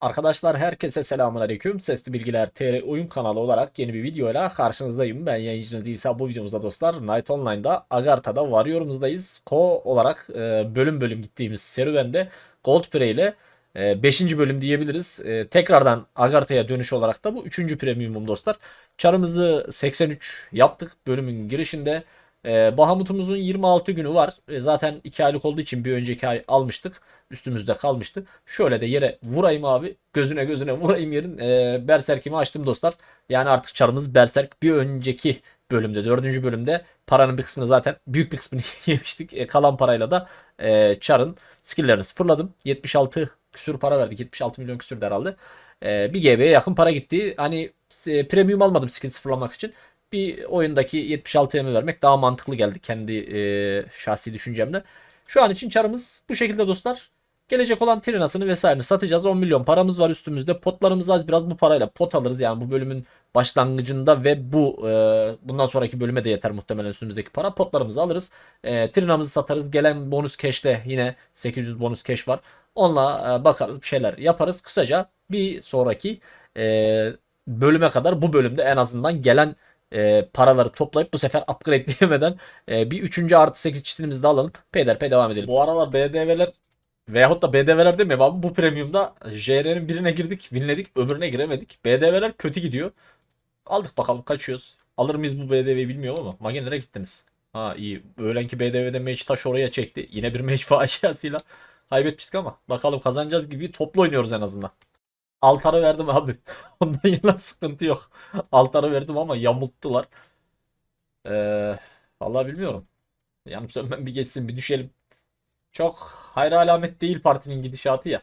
Arkadaşlar herkese selamünaleyküm. Sesli Bilgiler TR oyun kanalı olarak yeni bir videoyla karşınızdayım. Ben yayıncınız İsa. Bu videomuzda dostlar Night Online'da Agartha'da Warrior'umuzdayız. Ko olarak e, bölüm bölüm gittiğimiz serüvende Goldprey ile 5. bölüm diyebiliriz. E, tekrardan Agartha'ya dönüş olarak da bu 3. premiumum dostlar. Çarımızı 83 yaptık bölümün girişinde. E, Bahamut'umuzun 26 günü var. E, zaten 2 aylık olduğu için bir önceki ay almıştık. Üstümüzde kalmıştı. Şöyle de yere vurayım abi. Gözüne gözüne vurayım yerin. E, Berserk'imi açtım dostlar. Yani artık çarımız Berserk. Bir önceki bölümde, dördüncü bölümde paranın bir kısmını zaten büyük bir kısmını yemiştik. E, kalan parayla da e, çarın skilllerini sıfırladım. 76 küsür para verdik. 76 milyon küsür herhalde. E, bir GB'ye yakın para gitti. Hani e, premium almadım skill sıfırlamak için bir oyundaki 76 yeme vermek daha mantıklı geldi kendi e, şahsi düşüncemle. Şu an için çarımız bu şekilde dostlar. Gelecek olan Trinas'ını vesairesini satacağız. 10 milyon paramız var üstümüzde. Potlarımız az biraz bu parayla pot alırız. Yani bu bölümün başlangıcında ve bu e, bundan sonraki bölüme de yeter muhtemelen üstümüzdeki para. Potlarımızı alırız. E, Trina'mızı satarız. Gelen bonus cash'te yine 800 bonus cash var. Onunla e, bakarız bir şeyler yaparız. Kısaca bir sonraki e, bölüme kadar bu bölümde en azından gelen e, paraları toplayıp bu sefer upgradeleyemeden e, bir 3. artı 8 çitimizi de alalım. Peyderpey devam edelim. Bu aralar BDV'ler veyahut da BDV'ler demeyeyim abi bu premiumda JR'nin birine girdik, winledik, öbürüne giremedik. BDV'ler kötü gidiyor. Aldık bakalım kaçıyoruz. Alır mıyız bu BDV'yi bilmiyorum ama magenelere gittiniz. Ha iyi. Öğlenki BDV'de mage taş oraya çekti. Yine bir mage faciasıyla kaybetmiştik ama bakalım kazanacağız gibi toplu oynuyoruz en azından. Altarı verdim abi. Ondan yana sıkıntı yok. Altarı verdim ama yamulttular. Ee, vallahi bilmiyorum. Yanıp sönmem bir geçsin bir düşelim. Çok hayra alamet değil partinin gidişatı ya.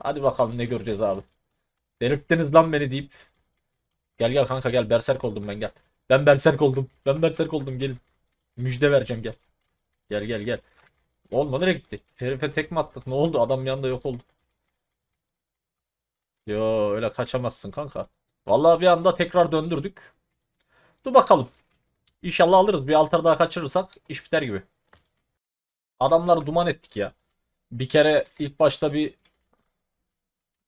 Hadi bakalım ne göreceğiz abi. Delirttiniz lan beni deyip. Gel gel kanka gel berserk oldum ben gel. Ben berserk oldum. Ben berserk oldum gelin. Müjde vereceğim gel. Gel gel gel. Olma nereye gitti? Herife tekme attık. Ne oldu? Adam anda yok oldu. Yo öyle kaçamazsın kanka. Vallahi bir anda tekrar döndürdük. Dur bakalım. İnşallah alırız. Bir altar daha kaçırırsak iş biter gibi. Adamları duman ettik ya. Bir kere ilk başta bir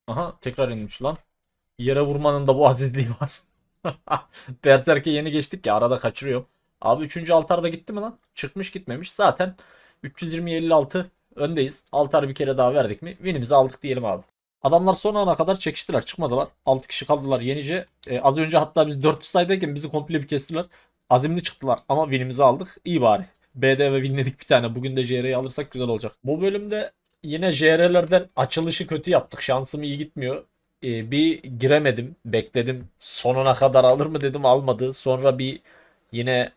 Aha tekrar inmiş lan. Yere vurmanın da bu azizliği var. Berserk'e yeni geçtik ya arada kaçırıyorum. Abi 3. altar da gitti mi lan? Çıkmış gitmemiş. Zaten 320-56 öndeyiz. Altar bir kere daha verdik mi? Winimizi aldık diyelim abi. Adamlar son ana kadar çekiştiler. Çıkmadılar. 6 kişi kaldılar yenice. Ee, az önce hatta biz 400 sayıdayken bizi komple bir kestiler. Azimli çıktılar ama winimizi aldık. İyi bari. BD ve winledik bir tane. Bugün de JR'yi alırsak güzel olacak. Bu bölümde yine JR'lerden açılışı kötü yaptık. Şansım iyi gitmiyor. Ee, bir giremedim. Bekledim. Sonuna kadar alır mı dedim almadı. Sonra bir yine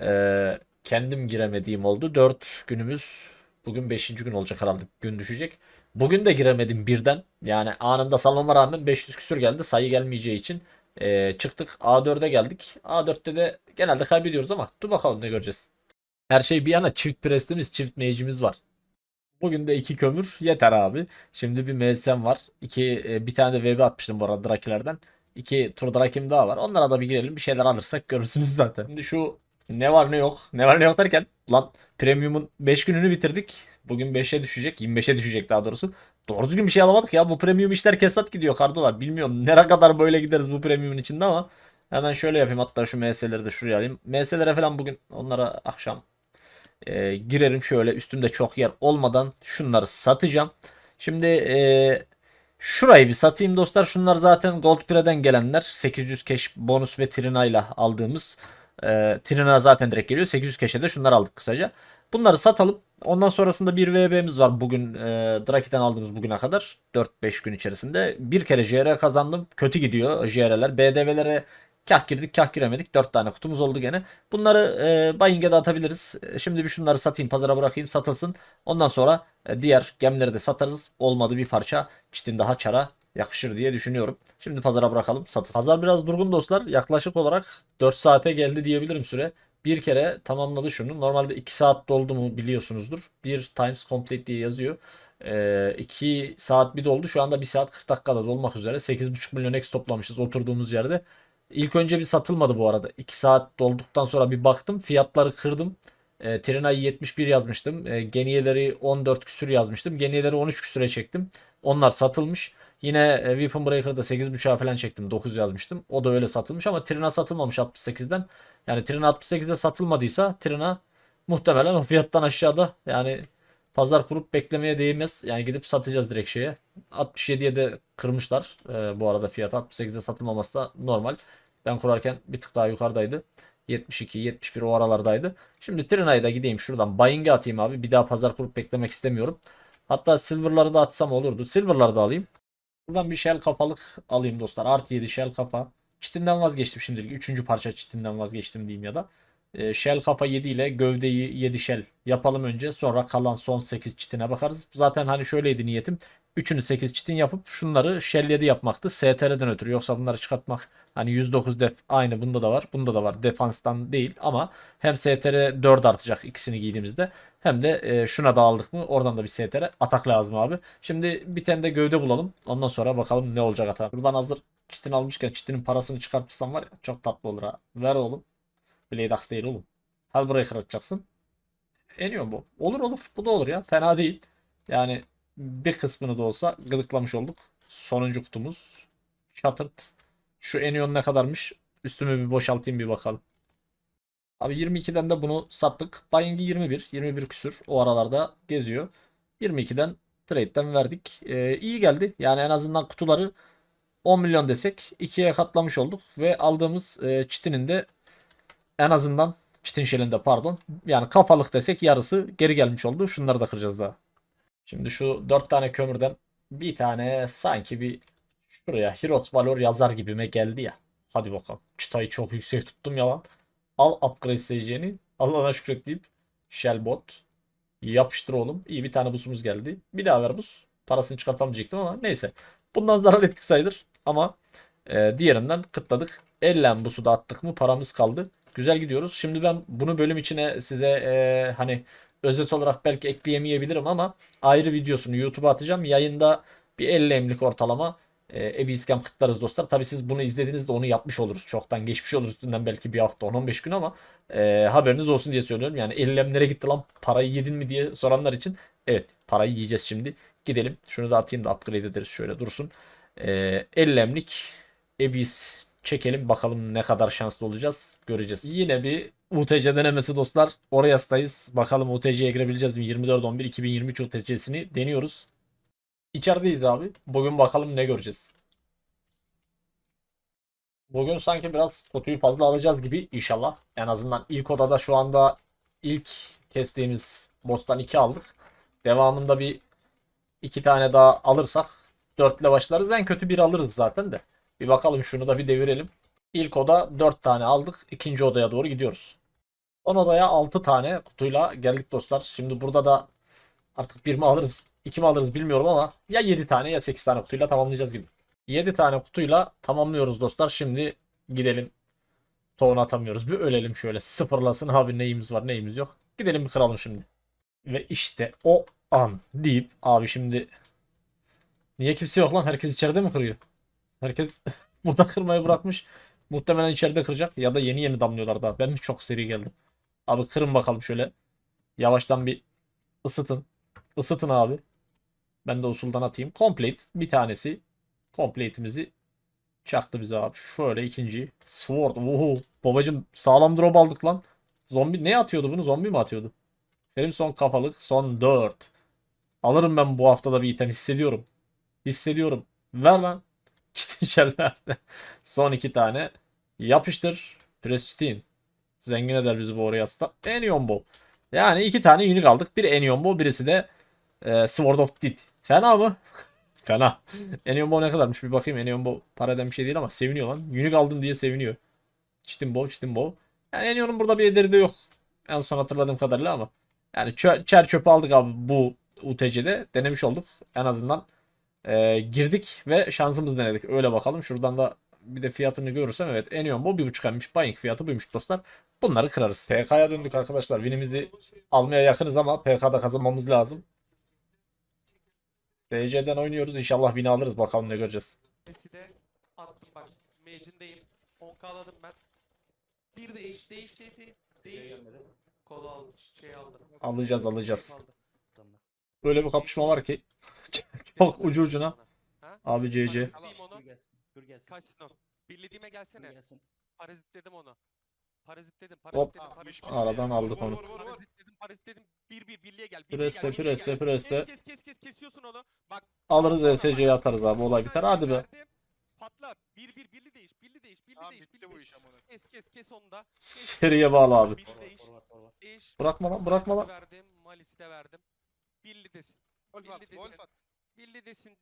e, kendim giremediğim oldu. 4 günümüz bugün 5. gün olacak herhalde. Gün düşecek. Bugün de giremedim birden. Yani anında salmama rağmen 500 küsür geldi. Sayı gelmeyeceği için e, çıktık. A4'e geldik. A4'te de genelde kaybediyoruz ama dur bakalım ne göreceğiz. Her şey bir yana çift prestimiz, çift mage'imiz var. Bugün de iki kömür yeter abi. Şimdi bir MSM var. İki, e, bir tane de VB atmıştım bu arada Drakilerden. İki tur Drakim daha var. Onlara da bir girelim. Bir şeyler alırsak görürsünüz zaten. Şimdi şu ne var ne yok. Ne var ne yok derken lan premium'un 5 gününü bitirdik. Bugün 5'e düşecek. 25'e düşecek daha doğrusu. Doğru düzgün bir şey alamadık ya. Bu premium işler kesat gidiyor kardolar. Bilmiyorum nereye kadar böyle gideriz bu premiumun içinde ama hemen şöyle yapayım. Hatta şu MS'leri de şuraya alayım. MS'lere falan bugün onlara akşam e, girerim şöyle üstümde çok yer olmadan şunları satacağım. Şimdi e, şurayı bir satayım dostlar. Şunlar zaten Goldpre'den gelenler. 800 cash bonus ve Trina ile aldığımız. E, Trina zaten direkt geliyor. 800 cash'e de şunları aldık kısaca. Bunları satalım. Ondan sonrasında bir VB'miz var bugün e, Draki'den aldığımız bugüne kadar 4-5 gün içerisinde. Bir kere JR kazandım. Kötü gidiyor JR'ler. BDV'lere kah girdik kah giremedik. 4 tane kutumuz oldu gene. Bunları e, Buying'e de atabiliriz. E, Şimdi bir şunları satayım pazara bırakayım satılsın. Ondan sonra e, diğer gemleri de satarız. Olmadı bir parça çitin daha çara yakışır diye düşünüyorum. Şimdi pazara bırakalım satılsın. Pazar biraz durgun dostlar. Yaklaşık olarak 4 saate geldi diyebilirim süre bir kere tamamladı şunu. Normalde 2 saat doldu mu biliyorsunuzdur. 1 times complete diye yazıyor. 2 ee, saat bir doldu. Şu anda 1 saat 40 dakikada dolmak üzere. 8,5 milyon X toplamışız oturduğumuz yerde. İlk önce bir satılmadı bu arada. 2 saat dolduktan sonra bir baktım. Fiyatları kırdım. E, Trina'yı 71 yazmıştım. E, Geniyeleri 14 küsür yazmıştım. Geniyeleri 13 küsüre çektim. Onlar satılmış. Yine e, Weapon Breaker'da 8.5'a falan çektim. 9 yazmıştım. O da öyle satılmış ama Trina satılmamış 68'den. Yani Trina 68'de satılmadıysa Trina muhtemelen o fiyattan aşağıda. Yani pazar kurup beklemeye değmez. Yani gidip satacağız direkt şeye. 67'ye de kırmışlar. Ee, bu arada fiyat 68'de satılmaması da normal. Ben kurarken bir tık daha yukarıdaydı. 72, 71 o aralardaydı. Şimdi Trina'yı da gideyim şuradan buying'e atayım abi. Bir daha pazar kurup beklemek istemiyorum. Hatta Silver'ları da atsam olurdu. Silver'ları da alayım. Buradan bir shell kafalık alayım dostlar. Artı 7 shell kafa. Çitinden vazgeçtim şimdilik. Üçüncü parça çitinden vazgeçtim diyeyim ya da. Ee, shell kafa 7 ile gövdeyi 7 shell yapalım önce. Sonra kalan son 8 çitine bakarız. Zaten hani şöyleydi niyetim. Üçünü 8 çitin yapıp şunları shell 7 yapmaktı. STR'den ötürü. Yoksa bunları çıkartmak hani 109 def aynı bunda da var. Bunda da var. Defanstan değil ama hem STR 4 artacak ikisini giydiğimizde hem de e, şuna da aldık mı oradan da bir STR atak lazım abi. Şimdi bir tane de gövde bulalım. Ondan sonra bakalım ne olacak atak. Buradan hazır çitin almışken çitinin parasını çıkartırsam var ya çok tatlı olur ha. Ver oğlum. Blade Axe değil oğlum. Hellbreaker atacaksın. Eniyor bu. Olur olur. Bu da olur ya. Fena değil. Yani bir kısmını da olsa gıdıklamış olduk. Sonuncu kutumuz. Shattered. Şu Enion ne kadarmış? Üstümü bir boşaltayım bir bakalım. Abi 22'den de bunu sattık. Buying'i 21. 21 küsür. O aralarda geziyor. 22'den trade'den verdik. Ee, iyi geldi. Yani en azından kutuları 10 milyon desek 2'ye katlamış olduk. Ve aldığımız e, çitinin de en azından çitin şelinde pardon. Yani kafalık desek yarısı geri gelmiş oldu. Şunları da kıracağız daha. Şimdi şu 4 tane kömürden bir tane sanki bir şuraya Heroes Valor yazar gibime geldi ya. Hadi bakalım. Çıtayı çok yüksek tuttum yalan. Al upgrade seyircini. Allah'ına şükret deyip Shellbot. Yapıştır oğlum. İyi bir tane busumuz geldi. Bir daha ver bus. Parasını çıkartamayacaktım ama neyse. Bundan zarar ettik sayılır. Ama e, diğerinden kıtladık. Ellen busu da attık mı paramız kaldı. Güzel gidiyoruz. Şimdi ben bunu bölüm içine size e, hani özet olarak belki ekleyemeyebilirim ama ayrı videosunu YouTube'a atacağım. Yayında bir 50 emlik ortalama e, Ebiscam kıtlarız dostlar. Tabi siz bunu izlediğinizde onu yapmış oluruz. Çoktan geçmiş olur üstünden belki bir hafta 10-15 gün ama e, haberiniz olsun diye söylüyorum. Yani 50 em nereye gitti lan parayı yedin mi diye soranlar için evet parayı yiyeceğiz şimdi. Gidelim. Şunu da atayım da upgrade ederiz şöyle dursun. E, 50 emlik Ebis çekelim bakalım ne kadar şanslı olacağız göreceğiz. Yine bir UTC denemesi dostlar. Orayas'tayız. Bakalım UTC'ye girebileceğiz mi? 24-11-2023 UTC'sini deniyoruz. İçerideyiz abi. Bugün bakalım ne göreceğiz. Bugün sanki biraz kutuyu fazla alacağız gibi inşallah. En azından ilk odada şu anda ilk kestiğimiz boss'tan 2 aldık. Devamında bir iki tane daha alırsak 4 ile başlarız. En kötü bir alırız zaten de. Bir bakalım şunu da bir devirelim. İlk oda 4 tane aldık. İkinci odaya doğru gidiyoruz. Son odaya 6 tane kutuyla geldik dostlar. Şimdi burada da artık bir mi alırız, iki mi alırız bilmiyorum ama ya 7 tane ya 8 tane kutuyla tamamlayacağız gibi. 7 tane kutuyla tamamlıyoruz dostlar. Şimdi gidelim. Tohum atamıyoruz. Bir ölelim şöyle. Sıfırlasın abi neyimiz var neyimiz yok. Gidelim bir kıralım şimdi. Ve işte o an deyip abi şimdi niye kimse yok lan? Herkes içeride mi kırıyor? Herkes burada kırmayı bırakmış. Muhtemelen içeride kıracak ya da yeni yeni damlıyorlar daha. Ben çok seri geldim? Abi kırın bakalım şöyle. Yavaştan bir ısıtın. Isıtın abi. Ben de usuldan atayım. Complete bir tanesi. Complete'imizi çaktı bize abi. Şöyle ikinci. Sword. Oho. Babacım sağlam drop aldık lan. Zombi ne atıyordu bunu? Zombi mi atıyordu? Benim son kafalık. Son 4. Alırım ben bu haftada bir item. Hissediyorum. Hissediyorum. Ver lan. Çitin şellerde. Son iki tane. Yapıştır. Prestitin. Zengin eder bizi bu oraya hasta. Enion. Yani iki tane unique aldık. Biri Enion birisi de e, Sword of Death. Fena mı? Fena. Enion ne kadarmış bir bakayım. Enion para eden bir şey değil ama seviniyor lan. Unique aldım diye seviniyor. Çitin Bow, Çitin Bow. Yani Enion'un burada bir ederi de yok. En son hatırladığım kadarıyla ama. Yani çer çöpü aldık abi bu UTC'de. Denemiş olduk. En azından e, girdik ve şansımız denedik. Öyle bakalım. Şuradan da bir de fiyatını görürsem evet Enion bu 1.5 emmiş. Buying fiyatı buymuş dostlar. Bunları kırarız. PK'ya döndük arkadaşlar. Winimizi almaya yakınız ama PK'da kazanmamız lazım. DC'den oynuyoruz. İnşallah win alırız. Bakalım ne göreceğiz. De attım bak. Mage'indeyim. 10k'ladım ben. Bir değiş, değiş, değiş, değiş. değiş. Kolu aldı, şey aldı. Alacağız, alacağız. Aldı. Böyle bir kapışma var ki çok ucu ucuna. Ha? Abi CC. Dur onu. gelsin. Dur gelsin. Kaçsın o. Birlediğime Dur gelsene. gelsin. Parazitledim onu. Parazitledim, Hop. parazitledim, parazitledim. Aradan aldık onu. Parazitledim, parazitledim. Bir bir birliğe gel. Birliğe Preste gel. birliğe preste gel. preste. Kes kes kes kes kesiyorsun onu. Bak. Alırız bak. atarız abi olay biter. Hadi be. Verdim. Patla. Bir bir birli değiş. Birli değiş. Birli Tamam değiş. bitti birli bu değiş. iş amına. Kes kes kes onu da. Seriye bağlı abi. Birli değiş. forward forward. Değiş. Bırakma lan bırakma lan. Malis'i verdim. Malis'i de verdim. Birli desin. Wolf at, Birli Wolf desin. at. Birli desin.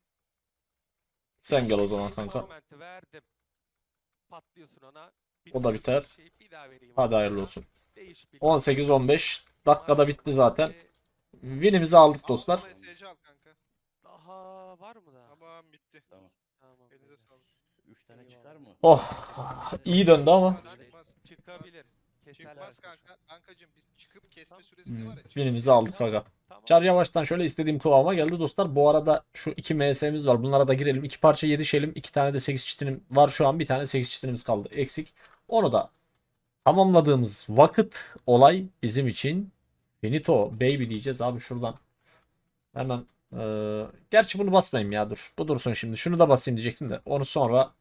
Sen gel o zaman kanka. momenti verdim. Patlıyorsun ona. O da biter. Şeyi bir daha vereyim Hadi hayırlı olsun. Değiş bir. 18-15 dakikada bitti zaten. Win'imizi aldık Al, dostlar. Daha var mı daha? Tamam bitti. Tamam. Tamam. Elinize sağlık. 3 tane çıkar mı? Oh iyi döndü ama. Çıkabilir. Keserler Çıkmaz kanka. Kankacım biz çıkıp kesme süresi Hmm, var ya. Win'imizi aldık aga. Tamam. Çar yavaştan şöyle istediğim kıvama geldi dostlar. Bu arada şu iki MS'miz var. Bunlara da girelim. İki parça yedişelim. İki tane de 8 çitinim var şu an. Bir tane 8 çitinimiz kaldı eksik. Onu da tamamladığımız vakit olay bizim için finito baby diyeceğiz abi şuradan. Hemen eee, gerçi bunu basmayayım ya dur. Bu dursun şimdi. Şunu da basayım diyecektim de. Onu sonra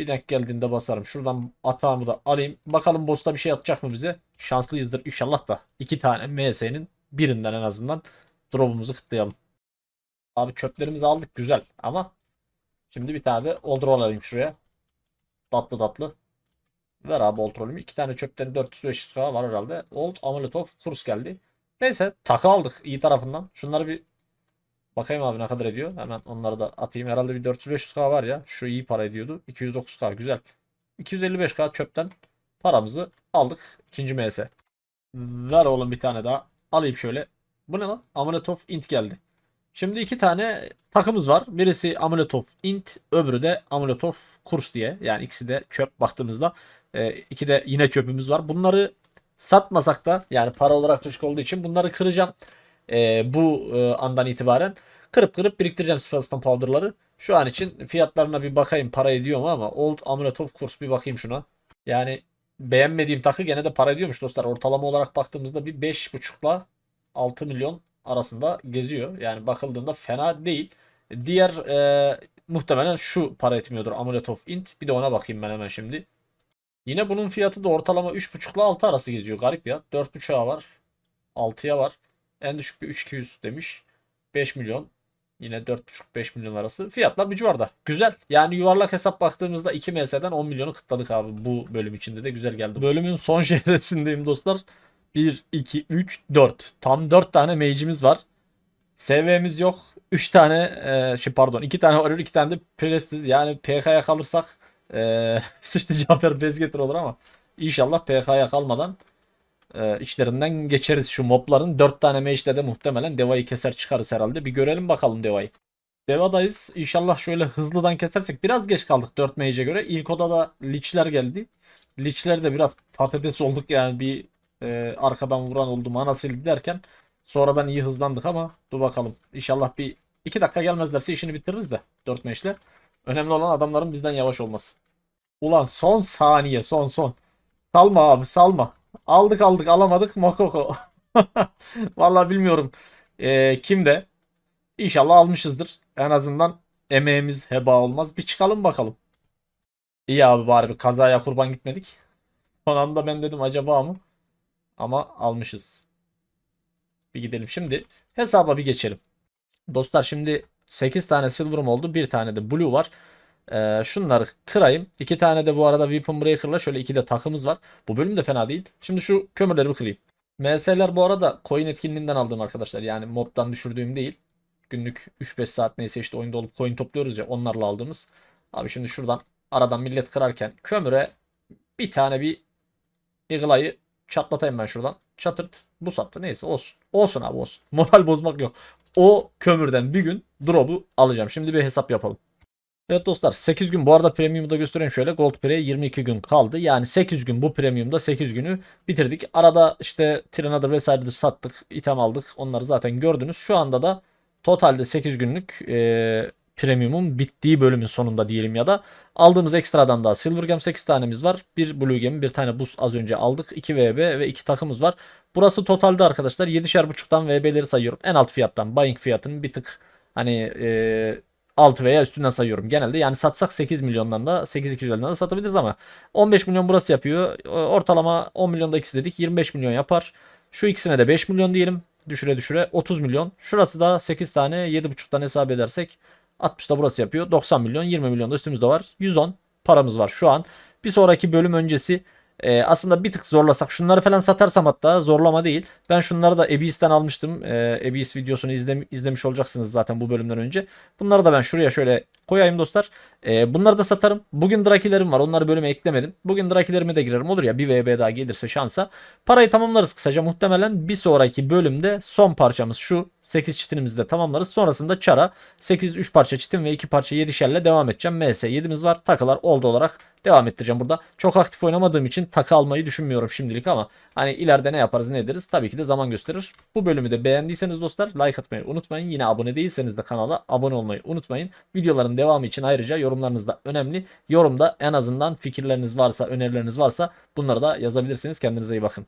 bir denk geldiğinde basarım. Şuradan atağımı da alayım. Bakalım boss'ta bir şey atacak mı bize? Şanslıyızdır inşallah da. iki tane MS'nin birinden en azından drop'umuzu kıtlayalım. Abi çöplerimizi aldık güzel ama şimdi bir tane de old roll alayım şuraya. Tatlı tatlı. Ver abi old roll'ümü. İki tane çöpten 400-500 k var herhalde. Old Amulet of Kurs geldi. Neyse takı aldık iyi tarafından. Şunları bir bakayım abi ne kadar ediyor. Hemen onları da atayım. Herhalde bir 400-500k var ya. Şu iyi para ediyordu. 209k güzel. 255k çöpten paramızı aldık. İkinci MS. Ver oğlum bir tane daha. Alayım şöyle. Bu ne lan? Amulet of Int geldi. Şimdi iki tane takımız var. Birisi Amulet of Int, öbürü de Amulet of Kurs diye. Yani ikisi de çöp baktığımızda. E, iki de yine çöpümüz var. Bunları satmasak da yani para olarak düşük olduğu için bunları kıracağım. E, bu e, andan itibaren kırıp kırıp biriktireceğim Spellston Powder'ları. Şu an için fiyatlarına bir bakayım para ediyor mu ama Old Amulet of Kurs bir bakayım şuna. Yani beğenmediğim takı gene de para ediyormuş dostlar. Ortalama olarak baktığımızda bir 5.5'la 6 milyon arasında geziyor. Yani bakıldığında fena değil. Diğer e, muhtemelen şu para etmiyordur Amulet of Int. Bir de ona bakayım ben hemen şimdi. Yine bunun fiyatı da ortalama 3.5 ile 6 arası geziyor. Garip ya. 4.5'a var. 6'ya var. En düşük bir 3200 demiş. 5 milyon. Yine 4.5-5 milyon arası. Fiyatlar bir civarda. Güzel. Yani yuvarlak hesap baktığımızda 2 MS'den 10 milyonu kıtladık abi. Bu bölüm içinde de güzel geldi. Bölümün son şehresindeyim dostlar. 1, 2, 3, 4. Tam 4 tane mage'imiz var. SV'miz yok. 3 tane e, şey pardon 2 tane warrior 2 tane de prestiz. Yani PK'ya kalırsak e, sıçtı Cafer Bezgetir olur ama inşallah PK'ya kalmadan e, içlerinden geçeriz şu mobların. 4 tane mage'de de muhtemelen Deva'yı keser çıkarız herhalde. Bir görelim bakalım Deva'yı. Deva'dayız. İnşallah şöyle hızlıdan kesersek. Biraz geç kaldık 4 mage'e göre. İlk odada lichler geldi. Lichler de biraz patates olduk yani bir e, arkadan vuran oldu mana sildi derken sonradan iyi hızlandık ama dur bakalım. İnşallah bir 2 dakika gelmezlerse işini bitiririz de 4 meşle. Önemli olan adamların bizden yavaş olması. Ulan son saniye son son. Salma abi salma. Aldık aldık alamadık Mokoko. Vallahi bilmiyorum e, kimde. İnşallah almışızdır. En azından emeğimiz heba olmaz. Bir çıkalım bakalım. İyi abi bari bir kazaya kurban gitmedik. Son anda ben dedim acaba mı? Ama almışız. Bir gidelim. Şimdi hesaba bir geçelim. Dostlar şimdi 8 tane silver'ım oldu. Bir tane de blue var. Ee, şunları kırayım. İki tane de bu arada Weapon Breaker'la şöyle iki de takımız var. Bu bölüm de fena değil. Şimdi şu kömürleri bir kırayım. MS'ler bu arada coin etkinliğinden aldığım arkadaşlar. Yani mobdan düşürdüğüm değil. Günlük 3-5 saat neyse işte oyunda olup coin topluyoruz ya onlarla aldığımız. Abi şimdi şuradan aradan millet kırarken kömüre bir tane bir Eagle'ayı çatlatayım ben şuradan. Çatırt. Bu sattı. Neyse olsun. Olsun abi olsun. Moral bozmak yok. O kömürden bir gün drop'u alacağım. Şimdi bir hesap yapalım. Evet dostlar 8 gün bu arada premium'u da göstereyim şöyle. Gold Pre'ye 22 gün kaldı. Yani 8 gün bu premium'da 8 günü bitirdik. Arada işte Trinador vesairedir sattık. item aldık. Onları zaten gördünüz. Şu anda da totalde 8 günlük e, premium'un bittiği bölümün sonunda diyelim ya da aldığımız ekstradan daha Silver Gem 8 tanemiz var. Bir Blue Gem, bir tane buz az önce aldık. 2 VB ve 2 takımız var. Burası totalde arkadaşlar 7'şer buçuktan VB'leri sayıyorum. En alt fiyattan buying fiyatının bir tık hani e, altı veya üstünden sayıyorum genelde. Yani satsak 8 milyondan da 8 250'den de satabiliriz ama 15 milyon burası yapıyor. Ortalama 10 milyonda ikisi dedik 25 milyon yapar. Şu ikisine de 5 milyon diyelim. Düşüre düşüre 30 milyon. Şurası da 8 tane 7,5'tan hesap edersek 60 da burası yapıyor. 90 milyon 20 milyon da üstümüzde var. 110 paramız var şu an. Bir sonraki bölüm öncesi e, aslında bir tık zorlasak şunları falan satarsam hatta zorlama değil. Ben şunları da Ebis'ten almıştım. E, Ebis videosunu izlem- izlemiş olacaksınız zaten bu bölümden önce. Bunları da ben şuraya şöyle koyayım dostlar. E, bunları da satarım. Bugün Drakilerim var. Onları bölüme eklemedim. Bugün Drakilerime de girerim. Olur ya bir VB daha gelirse şansa. Parayı tamamlarız kısaca. Muhtemelen bir sonraki bölümde son parçamız şu. 8 çitinimizi de tamamlarız. Sonrasında çara 8 3 parça çitin ve 2 parça 7'şerle devam edeceğim. MS 7'miz var. Takılar oldu olarak devam ettireceğim burada. Çok aktif oynamadığım için takı almayı düşünmüyorum şimdilik ama hani ileride ne yaparız ne ederiz tabii ki de zaman gösterir. Bu bölümü de beğendiyseniz dostlar like atmayı unutmayın. Yine abone değilseniz de kanala abone olmayı unutmayın. Videoların devamı için ayrıca yorumlarınız da önemli. Yorumda en azından fikirleriniz varsa, önerileriniz varsa bunları da yazabilirsiniz. Kendinize iyi bakın.